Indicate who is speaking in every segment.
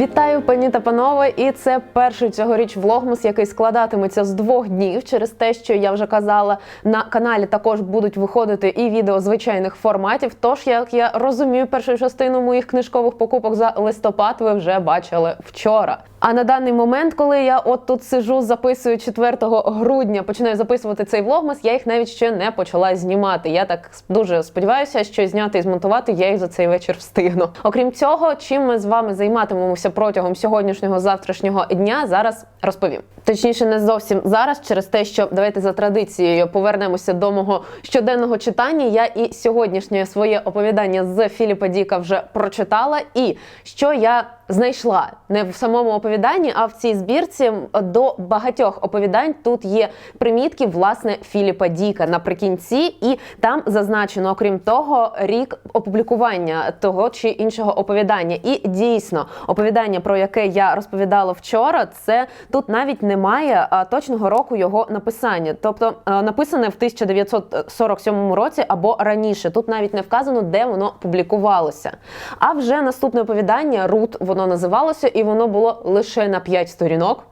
Speaker 1: Вітаю, пані та панове! І це перший цьогоріч влогмус, який складатиметься з двох днів через те, що я вже казала, на каналі також будуть виходити і відео звичайних форматів. Тож, як я розумію, першу частину моїх книжкових покупок за листопад ви вже бачили вчора. А на даний момент, коли я от тут сижу, записую 4 грудня, починаю записувати цей влогмас, я їх навіть ще не почала знімати. Я так дуже сподіваюся, що зняти і змонтувати я їх за цей вечір встигну. Окрім цього, чим ми з вами займатимемося протягом сьогоднішнього завтрашнього дня, зараз розповім. Точніше, не зовсім зараз, через те, що давайте за традицією повернемося до мого щоденного читання. Я і сьогоднішнє своє оповідання з Філіпа Діка вже прочитала. І що я знайшла не в самому оповіданні, а в цій збірці до багатьох оповідань тут є примітки власне Філіпа Діка наприкінці, і там зазначено, окрім того, рік опублікування того чи іншого оповідання. І дійсно, оповідання, про яке я розповідала вчора, це тут навіть немає точного року його написання, тобто написане в 1947 році або раніше. Тут навіть не вказано, де воно публікувалося. А вже наступне оповідання Рут воно називалося, і воно було лише на 5 сторінок.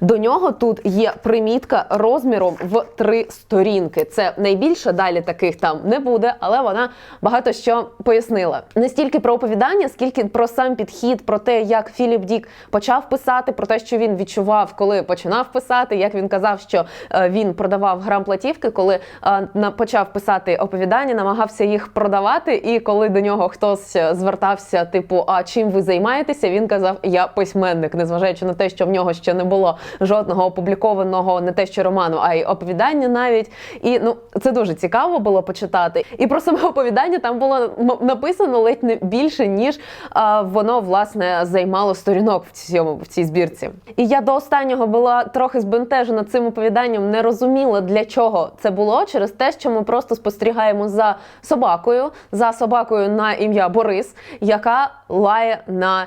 Speaker 1: До нього тут є примітка розміром в три сторінки. Це найбільше далі таких там не буде, але вона багато що пояснила. Не стільки про оповідання, скільки про сам підхід, про те, як Філіп Дік почав писати, про те, що він відчував, коли починав писати, як він казав, що е, він продавав грам-платівки, коли е, почав писати оповідання, намагався їх продавати. І коли до нього хтось е, звертався, типу, а чим ви займаєтеся? Він казав, я письменник, незважаючи на те, що в нього ще не було жодного опублікованого не те, що роману, а й оповідання навіть. І ну це дуже цікаво було почитати. І про саме оповідання там було написано ледь не більше, ніж а, воно власне займало сторінок в цьому в цій збірці. І я до останнього була трохи збентежена цим оповіданням, не розуміла для чого це було через те, що ми просто спостерігаємо за собакою, за собакою на ім'я Борис, яка лає на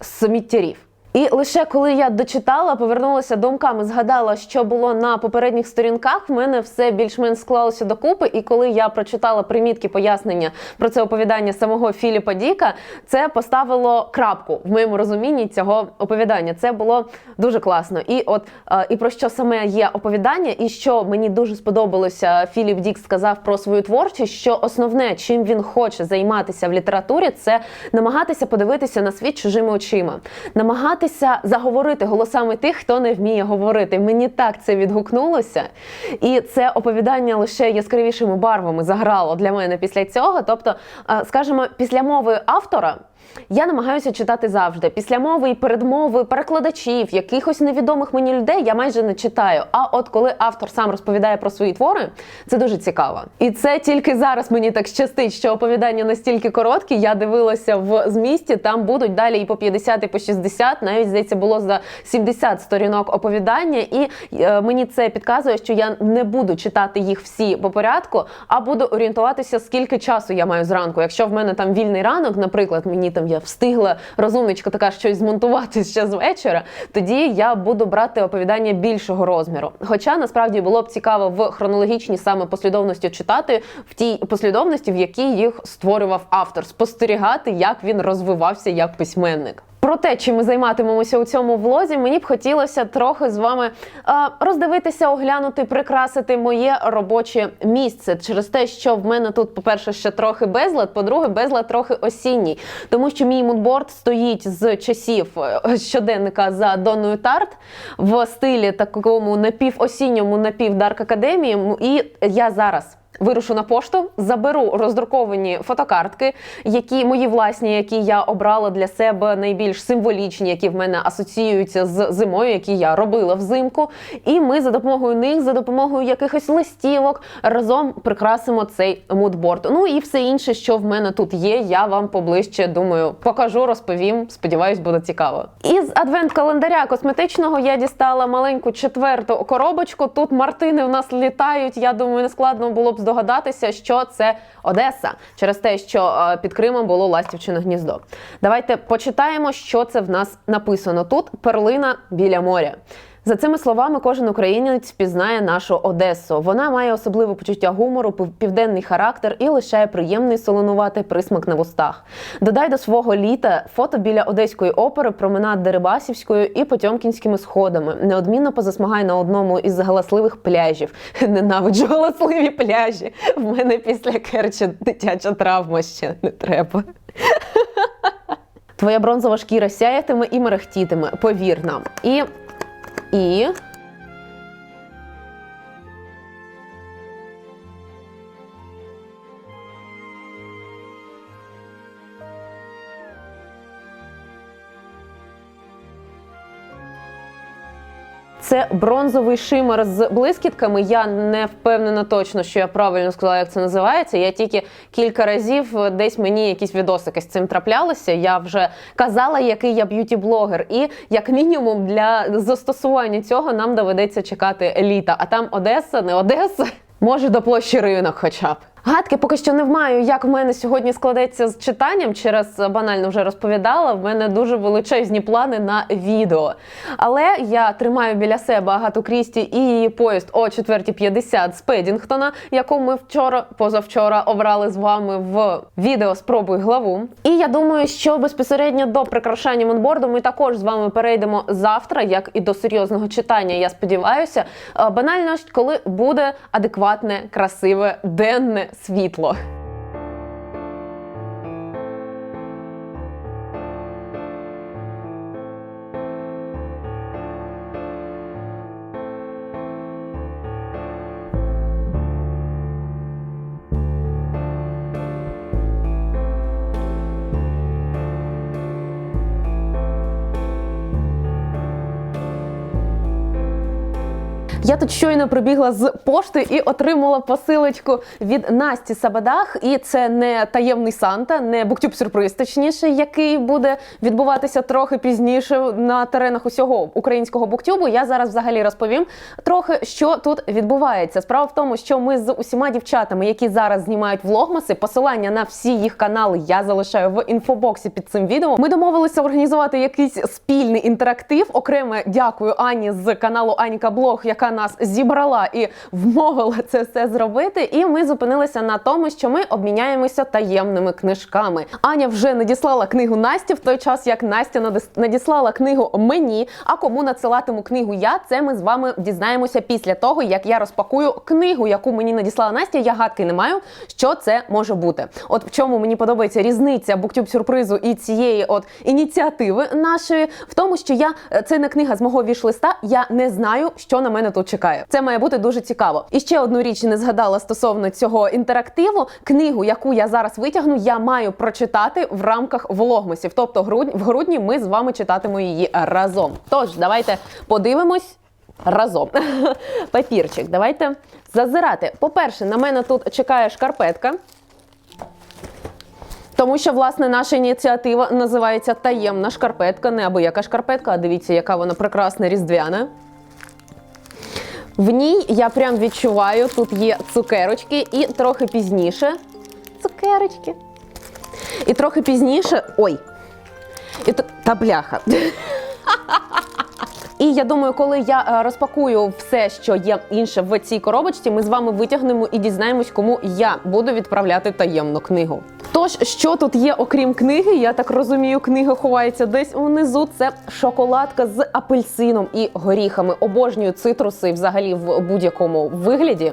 Speaker 1: сміттярів. І лише коли я дочитала, повернулася думками, згадала, що було на попередніх сторінках, в мене все більш-менш склалося докупи. І коли я прочитала примітки пояснення про це оповідання самого Філіпа Діка, це поставило крапку в моєму розумінні цього оповідання. Це було дуже класно. І от е, і про що саме є оповідання, і що мені дуже сподобалося, Філіп Дік сказав про свою творчість, що основне, чим він хоче займатися в літературі, це намагатися подивитися на світ чужими очима, намагатися заговорити голосами тих, хто не вміє говорити. Мені так це відгукнулося, і це оповідання лише яскравішими барвами заграло для мене після цього. Тобто, е, скажімо, після мови автора. Я намагаюся читати завжди. Після мови і передмови перекладачів, якихось невідомих мені людей я майже не читаю. А от коли автор сам розповідає про свої твори, це дуже цікаво. І це тільки зараз мені так щастить, що оповідання настільки короткі. Я дивилася в змісті, там будуть далі і по 50, і по 60, навіть здається, було за 70 сторінок оповідання, і е, мені це підказує, що я не буду читати їх всі по порядку, а буду орієнтуватися, скільки часу я маю зранку. Якщо в мене там вільний ранок, наприклад, мені там я встигла розумничка така щось змонтувати ще з вечора, тоді я буду брати оповідання більшого розміру. Хоча насправді було б цікаво в хронологічній саме послідовності читати в тій послідовності, в якій їх створював автор, спостерігати, як він розвивався як письменник. Про те, чим ми займатимемося у цьому влозі, мені б хотілося трохи з вами е, роздивитися, оглянути, прикрасити моє робоче місце через те, що в мене тут, по-перше, ще трохи безлад, по-друге, безлад трохи осінній, тому що мій мудборд стоїть з часів е, щоденника за Донною Тарт в стилі такому напівосінньому, напівдарк академії. І я зараз. Вирушу на пошту, заберу роздруковані фотокартки, які мої власні, які я обрала для себе найбільш символічні, які в мене асоціюються з зимою, які я робила взимку. І ми за допомогою них, за допомогою якихось листівок, разом прикрасимо цей мудборд. Ну і все інше, що в мене тут є, я вам поближче думаю, покажу, розповім. Сподіваюсь, буде цікаво. Із адвент-календаря косметичного я дістала маленьку четверту коробочку. Тут мартини в нас літають. Я думаю, не складно було б здогадатися, що це Одеса, через те, що е, під Кримом було ластівчине гніздо. Давайте почитаємо, що це в нас написано. Тут перлина біля моря. За цими словами, кожен українець пізнає нашу Одесу. Вона має особливе почуття гумору, південний характер і лишає приємний солонуватий присмак на вустах. Додай до свого літа фото біля одеської опери, променад Дерибасівською і Потьомкінськими сходами. Неодмінно позасмагай на одному із галасливих пляжів. Ненавиджу галасливі пляжі. В мене після Керчі дитяча травма ще не треба. Твоя бронзова шкіра сяятиме і мерехтітиме, повір нам. І. І. Це бронзовий шимер з блискітками. Я не впевнена точно, що я правильно сказала, як це називається. Я тільки кілька разів е, десь мені якісь відосики з цим траплялися. Я вже казала, який я б'юті-блогер, і як мінімум для застосування цього нам доведеться чекати літа. А там Одеса, не Одеса. Може, до площі ринок, хоча б. Гадки поки що не маю, як в мене сьогодні складеться з читанням. Через банально вже розповідала. В мене дуже величезні плани на відео. Але я тримаю біля себе Агату Крісті і її поїзд о 4.50 з Педінгтона, яку ми вчора, позавчора обрали з вами в відео Спробуй главу. І я думаю, що безпосередньо до прикрашання монборду ми також з вами перейдемо завтра, як і до серйозного читання. Я сподіваюся, Е, банально коли буде адекватне, красиве, денне світло. Я тут щойно прибігла з пошти і отримала посилочку від Насті Сабадах. І це не таємний Санта, не буктюб сюрприз, точніше, який буде відбуватися трохи пізніше на теренах усього українського буктюбу. Я зараз взагалі розповім трохи, що тут відбувається. Справа в тому, що ми з усіма дівчатами, які зараз знімають влогмаси, посилання на всі їх канали я залишаю в інфобоксі під цим відео. Ми домовилися організувати якийсь спільний інтерактив. Окремо дякую Ані з каналу Аніка Блог, яка нас зібрала і вмовила це все зробити. І ми зупинилися на тому, що ми обміняємося таємними книжками. Аня вже надіслала книгу Насті в той час, як Настя надіслала книгу мені. А кому надсилатиму книгу я, це ми з вами дізнаємося після того, як я розпакую книгу, яку мені надіслала Настя. Я гадки не маю, що це може бути. От в чому мені подобається різниця буктюб сюрпризу і цієї от ініціативи нашої, в тому, що я е, це не книга з мого вішлиста. Я не знаю, що на мене тут чекає. Це має бути дуже цікаво. І ще одну річ не згадала стосовно цього інтерактиву. Книгу, яку я зараз витягну, я маю прочитати в рамках влогмасів. Тобто, в грудні ми з вами читатимемо її разом. Тож, давайте подивимось. Разом папірчик, давайте зазирати. По-перше, на мене тут чекає шкарпетка. Тому що, власне, наша ініціатива називається таємна шкарпетка, не або яка шкарпетка, а дивіться, яка вона прекрасна різдвяна. В ній я прям відчуваю, тут є цукерочки, і трохи пізніше. Цукерочки. І трохи пізніше. Ой! І та бляха. І я думаю, коли я е, розпакую все, що є інше в цій коробочці, ми з вами витягнемо і дізнаємось, кому я буду відправляти таємну книгу. Тож, що тут є, окрім книги, я так розумію, книга ховається десь унизу. Це шоколадка з апельсином і горіхами. Обожнюю цитруси взагалі в будь-якому вигляді.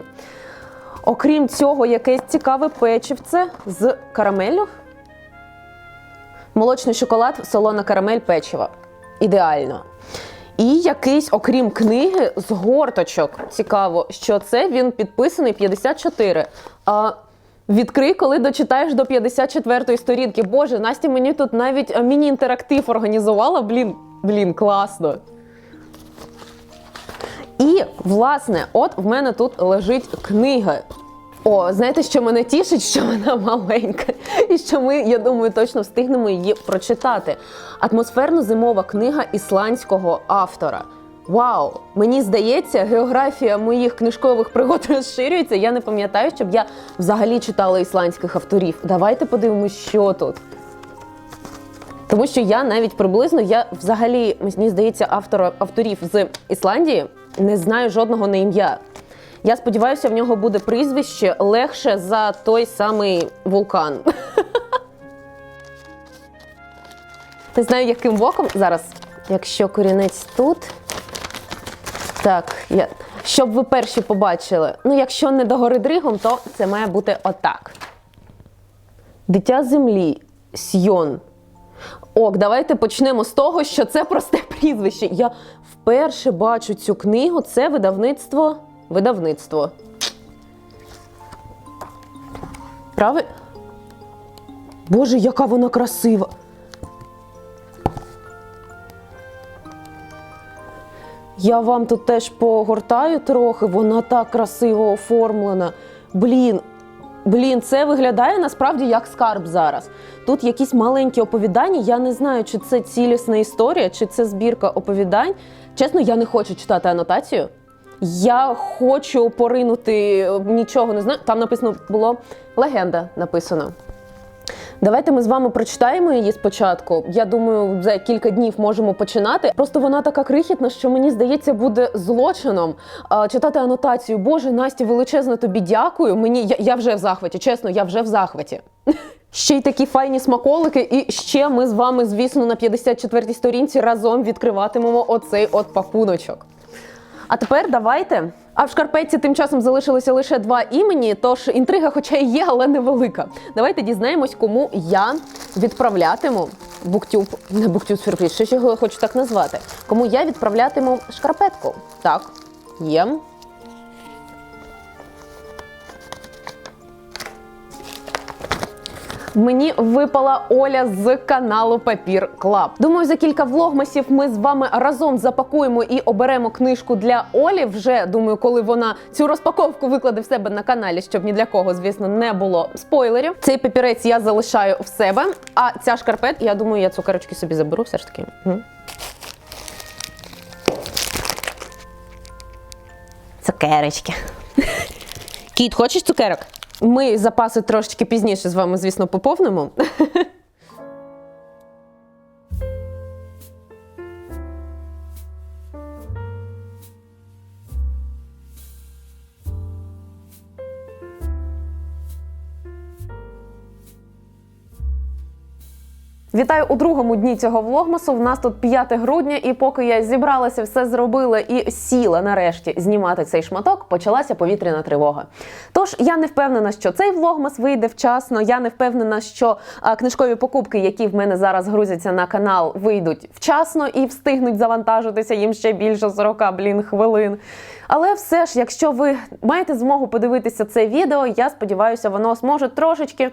Speaker 1: Окрім цього, якесь цікаве печивце з карамеллю. Молочний шоколад, солона карамель, печиво. Ідеально. І якийсь, окрім книги, з горточок. Цікаво, що це він підписаний 54. А відкрий, коли дочитаєш до 54-ї сторінки. Боже, Настя мені тут навіть е, міні-інтерактив організувала. Блін, блін, класно. І, власне, от в мене тут лежить книга. О, знаєте, що мене тішить, що вона маленька, і що ми, я думаю, точно встигнемо її прочитати. Атмосферно-зимова книга ісландського автора. Вау! Мені здається, географія моїх книжкових пригод розширюється. Я не пам'ятаю, щоб я взагалі читала ісландських авторів. Давайте подивимось, що тут. Тому що я навіть приблизно, я взагалі, мені здається, автора, авторів з Ісландії не знаю жодного на ім'я. Я сподіваюся, в нього буде прізвище легше за той самий вулкан. Не знаю, яким боком зараз, якщо корінець тут. Так, я... щоб ви перші побачили. Ну, якщо не догори дригом, то це має бути отак. Дитя землі, Сьйон. Ок, давайте почнемо з того, що це просте прізвище. Я вперше бачу цю книгу. Це видавництво. Видавництво. Правильно? Боже, яка вона красива! Я вам тут теж погортаю трохи, вона так красиво оформлена. Блін, блін, це виглядає насправді як скарб зараз. Тут якісь маленькі оповідання. Я не знаю, чи це цілісна історія, чи це збірка оповідань. Чесно, я не хочу читати анотацію. Я хочу поринути нічого не знаю. Там написано було легенда написано. Давайте ми з вами прочитаємо її спочатку. Я думаю, за кілька днів можемо починати. Просто вона така крихітна, що мені здається, буде злочином а, читати анотацію. Боже, Насті, величезно тобі дякую. Мені я, я вже в захваті. Чесно, я вже в захваті. Ще й такі файні смаколики, і ще ми з вами, звісно, на 54-й сторінці разом відкриватимемо оцей от пакуночок. А тепер давайте. А в шкарпетці тим часом залишилося лише два імені, тож інтрига, хоча і є, але невелика. Давайте дізнаємось, кому я відправлятиму буктюб, не буктюб сюрприз, що ж його хочу так назвати. Кому я відправлятиму шкарпетку. Так, є. Мені випала Оля з каналу Папір Клаб. Думаю, за кілька влогмасів ми з вами разом запакуємо і оберемо книжку для Олі. Вже думаю, коли вона цю розпаковку викладе в себе на каналі, щоб ні для кого, звісно, не було спойлерів. Цей папірець я залишаю в себе. А ця шкарпет, я думаю, я цукерочки собі заберу все ж таки. Цукерочки. Кіт, хочеш цукерок? Ми запаси трошечки пізніше з вами, звісно, поповнимо. Вітаю у другому дні цього влогмасу. В нас тут 5 грудня, і поки я зібралася, все зробила і сіла нарешті знімати цей шматок, почалася повітряна тривога. Тож я не впевнена, що цей влогмас вийде вчасно. Я не впевнена, що а, книжкові покупки, які в мене зараз грузяться на канал, вийдуть вчасно і встигнуть завантажитися їм ще більше 40 блін хвилин. Але все ж, якщо ви маєте змогу подивитися це відео, я сподіваюся, воно зможе трошечки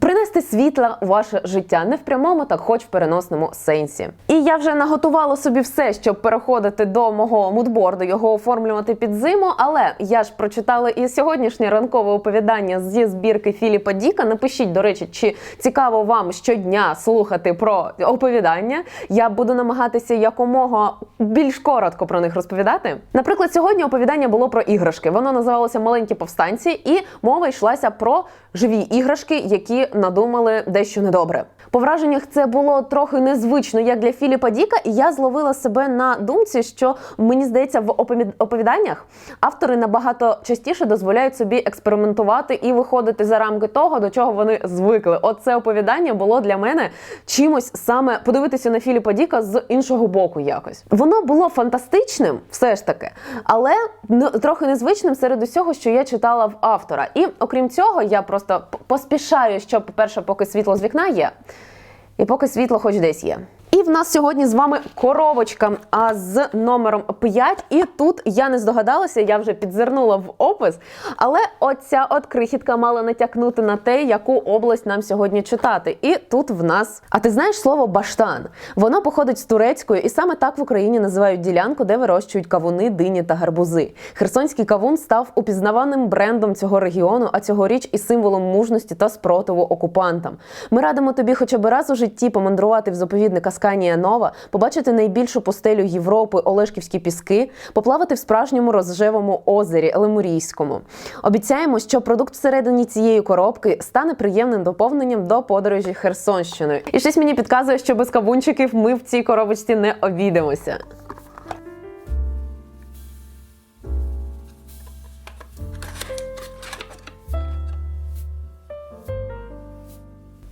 Speaker 1: принести світла у ваше життя не в прямому, так хоч в переносному сенсі. І я вже наготувала собі все, щоб переходити до мого мудборду, його оформлювати під зиму. Але я ж прочитала і сьогоднішнє ранкове оповідання зі збірки Філіпа Діка. Напишіть, до речі, чи цікаво вам щодня слухати про оповідання. Я буду намагатися якомога більш коротко про них розповідати. Наприклад, сьогодні оповідання було про іграшки. Воно називалося Маленькі повстанці, і мова йшлася про живі іграшки, які надумали дещо недобре. По враженнях це було трохи незвично, як для Філіпа Діка, і я зловила себе на думці, що мені здається, в оповід- оповіданнях автори набагато частіше дозволяють собі експериментувати і виходити за рамки того, до чого вони звикли. От це оповідання було для мене чимось саме подивитися на Філіпа Діка з іншого боку. Якось воно було фантастичним, все ж таки, але ну, трохи незвичним серед усього, що я читала в автора. І окрім цього, я просто поспішаю, що, по-перше, поки світло з вікна є, і поки світло хоч десь є. В нас сьогодні з вами коробочка а, з номером 5. І тут я не здогадалася, я вже підзирнула в опис. Але оця от крихітка мала натякнути на те, яку область нам сьогодні читати. І тут в нас. А ти знаєш слово баштан? Воно походить з турецької, і саме так в Україні називають ділянку, де вирощують кавуни, дині та гарбузи. Херсонський кавун став упізнаваним брендом цього регіону, а цьогоріч і символом мужності та спротиву окупантам. Ми радимо тобі хоча б раз у житті помандрувати в заповідник Асканія Компанія Нова, побачити найбільшу постелю Європи Олешківські піски, поплавати в справжньому розжевому озері Лемурійському. Обіцяємо, що продукт всередині цієї коробки стане приємним доповненням до подорожі Херсонщиною. І щось мені підказує, що без кавунчиків ми в цій коробочці не обійдемося.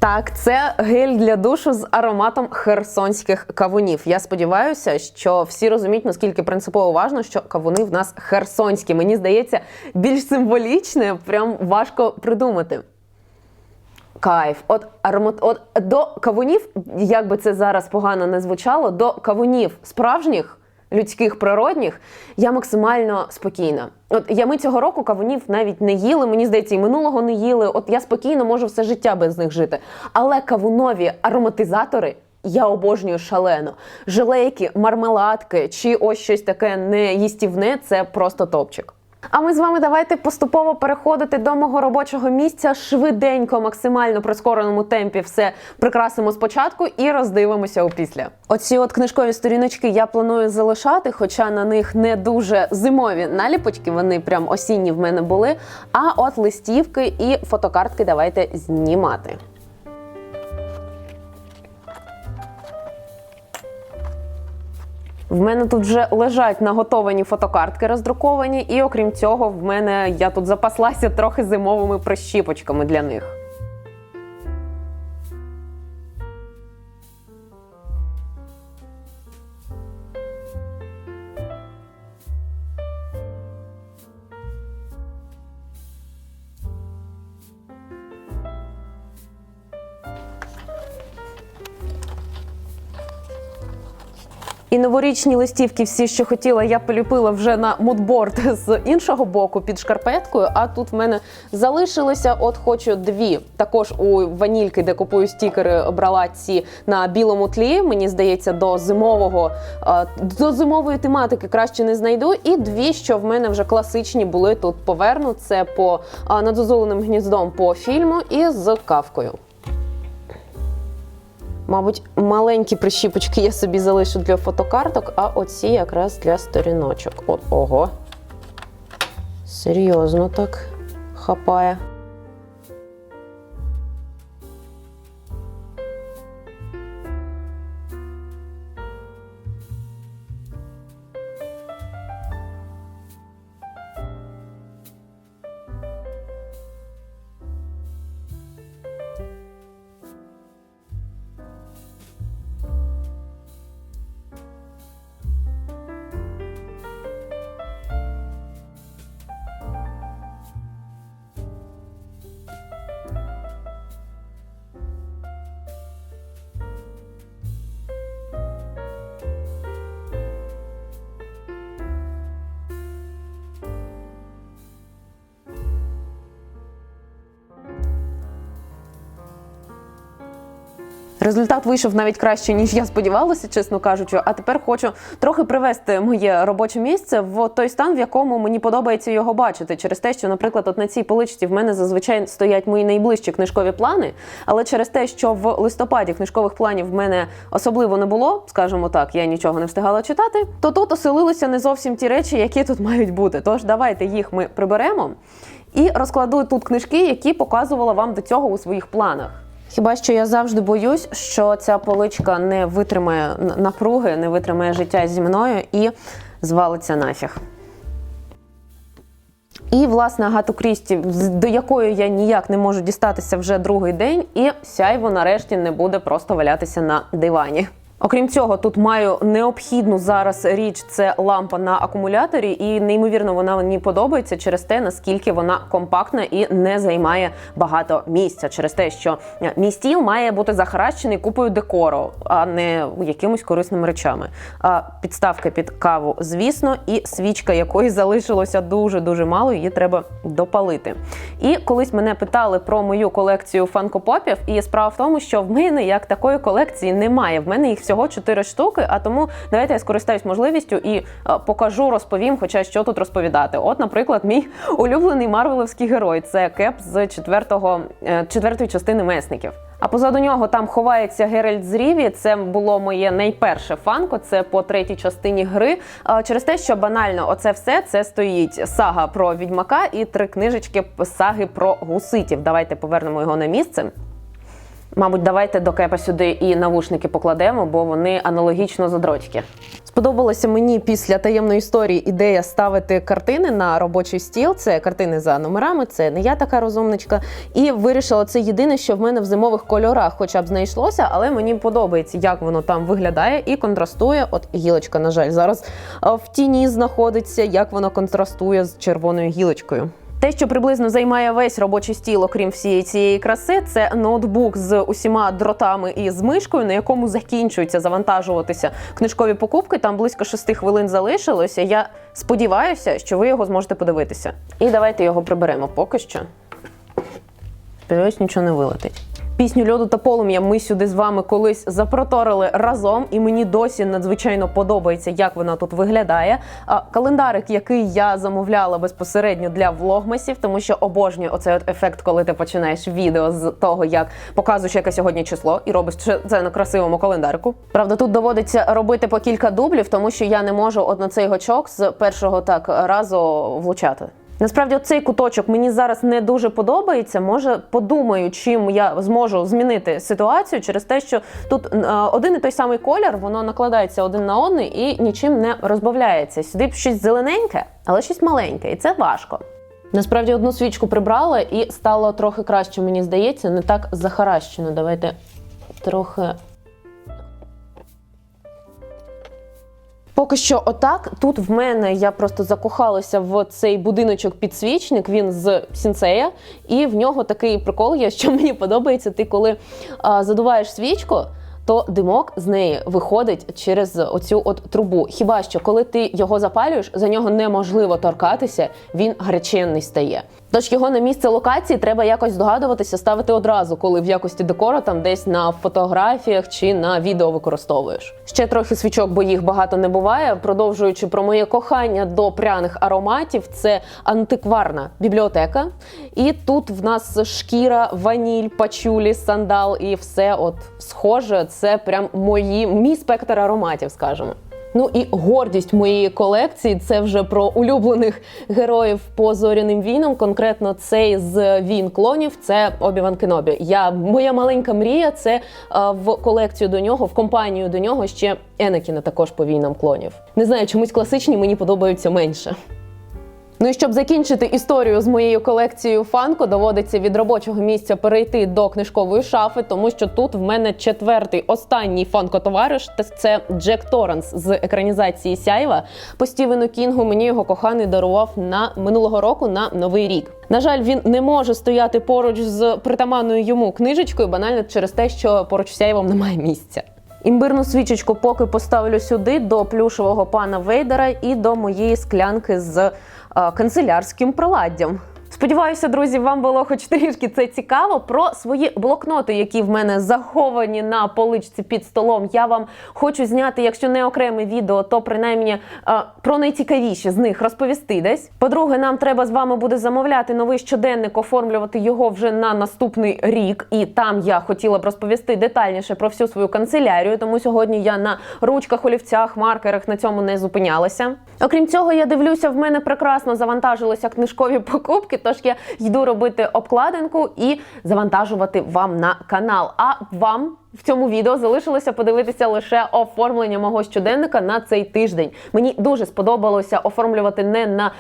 Speaker 1: Так, це гель для душу з ароматом херсонських кавунів. Я сподіваюся, що всі розуміють, наскільки принципово важно, що кавуни в нас херсонські. Мені здається, більш символічне, прям важко придумати. Кайф. От аромат, от до кавунів, як би це зараз погано не звучало, до кавунів справжніх. Людських природних я максимально спокійна. От я ми цього року кавунів навіть не їли. Мені здається, і минулого не їли. От я спокійно можу все життя без них жити. Але кавунові ароматизатори я обожнюю шалено. Желейки, мармеладки чи ось щось таке неїстівне це просто топчик. А ми з вами давайте поступово переходити до мого робочого місця швиденько, максимально прискореному темпі все прикрасимо спочатку і роздивимося опісля. Оці от книжкові сторіночки я планую залишати, хоча на них не дуже зимові наліпочки, вони прям осінні в мене були. А от листівки і фотокартки давайте знімати. В мене тут вже лежать наготовані фотокартки роздруковані, і окрім цього, в мене я тут запаслася трохи зимовими прищіпочками для них. І новорічні листівки, всі, що хотіла, я поліпила вже на мудборд з іншого боку під шкарпеткою. А тут в мене залишилося. От хочу дві. Також у ванільки, де купую стікери, брала ці на білому тлі. Мені здається, до зимового е, до зимової тематики краще не знайду. І дві, що в мене вже класичні були тут поверну. Це по е, надозволеним гніздом по фільму і з кавкою. Мабуть, маленькі прищіпочки я собі залишу для фотокарток, а оці якраз для сторіночок. От, ого. Серйозно так хапає. Результат вийшов навіть краще, ніж я сподівалася, чесно кажучи. А тепер хочу трохи привести моє робоче місце в той стан, в якому мені подобається його бачити. Через те, що, наприклад, от на цій поличці в мене зазвичай стоять мої найближчі книжкові плани. Але через те, що в листопаді книжкових планів в мене особливо не було, скажімо так, я нічого не встигала читати, то тут оселилися не зовсім ті речі, які тут мають бути. Тож давайте їх ми приберемо і розкладу тут книжки, які показувала вам до цього у своїх планах. Хіба що я завжди боюсь, що ця поличка не витримає напруги, не витримає життя зі мною і звалиться нафіг. І, власне, Агату Крісті, до якої я ніяк не можу дістатися вже другий день, і сяйво нарешті не буде просто валятися на дивані. Окрім цього, тут маю необхідну зараз річ це лампа на акумуляторі, і неймовірно вона мені подобається через те, наскільки вона компактна і не займає багато місця. Через те, що е, мій стіл має бути захаращений купою декору, а не якимось корисними речами. А підставка під каву, звісно, і свічка, якої залишилося дуже дуже мало, її треба допалити. І колись мене питали про мою колекцію фанкопопів, і справа в тому, що в мене як такої колекції немає. В мене їх всього всього 4 штуки. А тому давайте я скористаюсь можливістю і е, покажу, розповім, хоча що тут розповідати. От, наприклад, мій улюблений марвеловський герой це Кеп з четвертого, е, четвертої частини месників. А позаду нього там ховається Геральт з Ріві. Це було моє найперше фанко. Це по третій частині гри. Через те, що банально, оце все це стоїть сага про відьмака і три книжечки саги про гуситів. Давайте повернемо його на місце. Мабуть, давайте до кепа сюди і навушники покладемо, бо вони аналогічно задротські. Сподобалося мені після таємної історії ідея ставити картини на робочий стіл. Це картини за номерами, це не я така розумничка. І вирішила це єдине, що в мене в зимових кольорах, хоча б знайшлося, але мені подобається, як воно там виглядає і контрастує. От гілочка, на жаль, зараз в тіні знаходиться, як воно контрастує з червоною гілочкою. Те, що приблизно займає весь робочий стіл, окрім всієї цієї краси, це ноутбук з усіма дротами і з мишкою, на якому закінчується завантажуватися книжкові покупки. Там близько 6 хвилин залишилося. Я сподіваюся, що ви його зможете подивитися. І давайте його приберемо поки що. Сподіваюсь, нічого не вилетить. Пісню льоду та полум'я ми сюди з вами колись запроторили разом, і мені досі надзвичайно подобається, як вона тут виглядає. А календарик, який я замовляла безпосередньо для влогмасів, тому що обожнюю оцей от ефект, коли ти починаєш відео з того, як показуєш яке сьогодні число, і робиш це на красивому календарику. Правда, тут доводиться робити по кілька дублів, тому що я не можу от цей гачок з першого так разу влучати. Насправді, цей куточок мені зараз не дуже подобається. Може, подумаю, чим я зможу змінити ситуацію через те, що тут е, один і той самий колір, воно накладається один на один і нічим не розбавляється. Сюди щось зелененьке, але щось маленьке, і це важко. Насправді одну свічку прибрала і стало трохи краще, мені здається, не так захаращено. Давайте трохи. Поки що, отак. Тут в мене я просто закохалася в цей будиночок-підсвічник. Він з сінцея, і в нього такий прикол є, що мені подобається. Ти коли а, задуваєш свічку. То димок з неї виходить через оцю от трубу. Хіба що коли ти його запалюєш, за нього неможливо торкатися, він гаряченний стає. Тож його на місце локації треба якось здогадуватися, ставити одразу, коли в якості декора там десь на фотографіях чи на відео використовуєш. Ще трохи свічок, бо їх багато не буває. Продовжуючи про моє кохання до пряних ароматів, це антикварна бібліотека. І тут в нас шкіра, ваніль, пачулі, сандал і все от схоже. Це прям мої мій спектр ароматів, скажімо. Ну і гордість моєї колекції це вже про улюблених героїв по зоряним війнам. Конкретно цей з війн клонів. Це Обіван Кенобі. Я моя маленька мрія. Це а, в колекцію до нього, в компанію до нього ще Енакіна також по війнам клонів. Не знаю, чомусь класичні мені подобаються менше. Ну і щоб закінчити історію з моєю колекцією фанко, доводиться від робочого місця перейти до книжкової шафи, тому що тут в мене четвертий останній фанко-товариш. Це Джек Торренс з екранізації Сяйва. По Стівену Кінгу мені його коханий дарував на минулого року на новий рік. На жаль, він не може стояти поруч з притаманною йому книжечкою, банально через те, що поруч з Сяйвом немає місця. Імбирну свічечку поки поставлю сюди до плюшевого пана Вейдера і до моєї склянки з канцелярським приладдям. Сподіваюся, друзі, вам було хоч трішки це цікаво. Про свої блокноти, які в мене заховані на поличці під столом. Я вам хочу зняти, якщо не окреме відео, то принаймні е, про найцікавіші з них розповісти десь. По-друге, нам треба з вами буде замовляти новий щоденник, оформлювати його вже на наступний рік. І там я хотіла б розповісти детальніше про всю свою канцелярію. Тому сьогодні я на ручках, олівцях, маркерах на цьому не зупинялася. Окрім цього, я дивлюся, в мене прекрасно завантажилися книжкові покупки. Тож я йду робити обкладинку і завантажувати вам на канал. А вам в цьому відео залишилося подивитися лише оформлення мого щоденника на цей тиждень. Мені дуже сподобалося оформлювати не на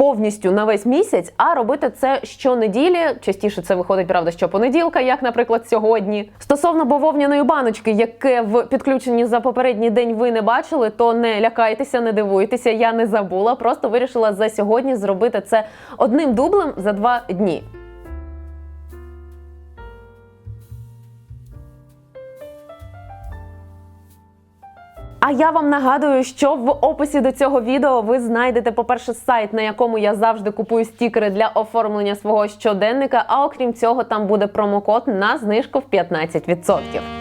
Speaker 1: Повністю на весь місяць, а робити це щонеділі. Частіше це виходить, правда, щопонеділка, як, наприклад, сьогодні. Стосовно бавовняної баночки, яке в підключенні за попередній день ви не бачили, то не лякайтеся, не дивуйтеся, я не забула. Просто вирішила за сьогодні зробити це одним дублем за два дні. А я вам нагадую, що в описі до цього відео ви знайдете, по-перше, сайт, на якому я завжди купую стікери для оформлення свого щоденника. А окрім цього, там буде промокод на знижку в 15%.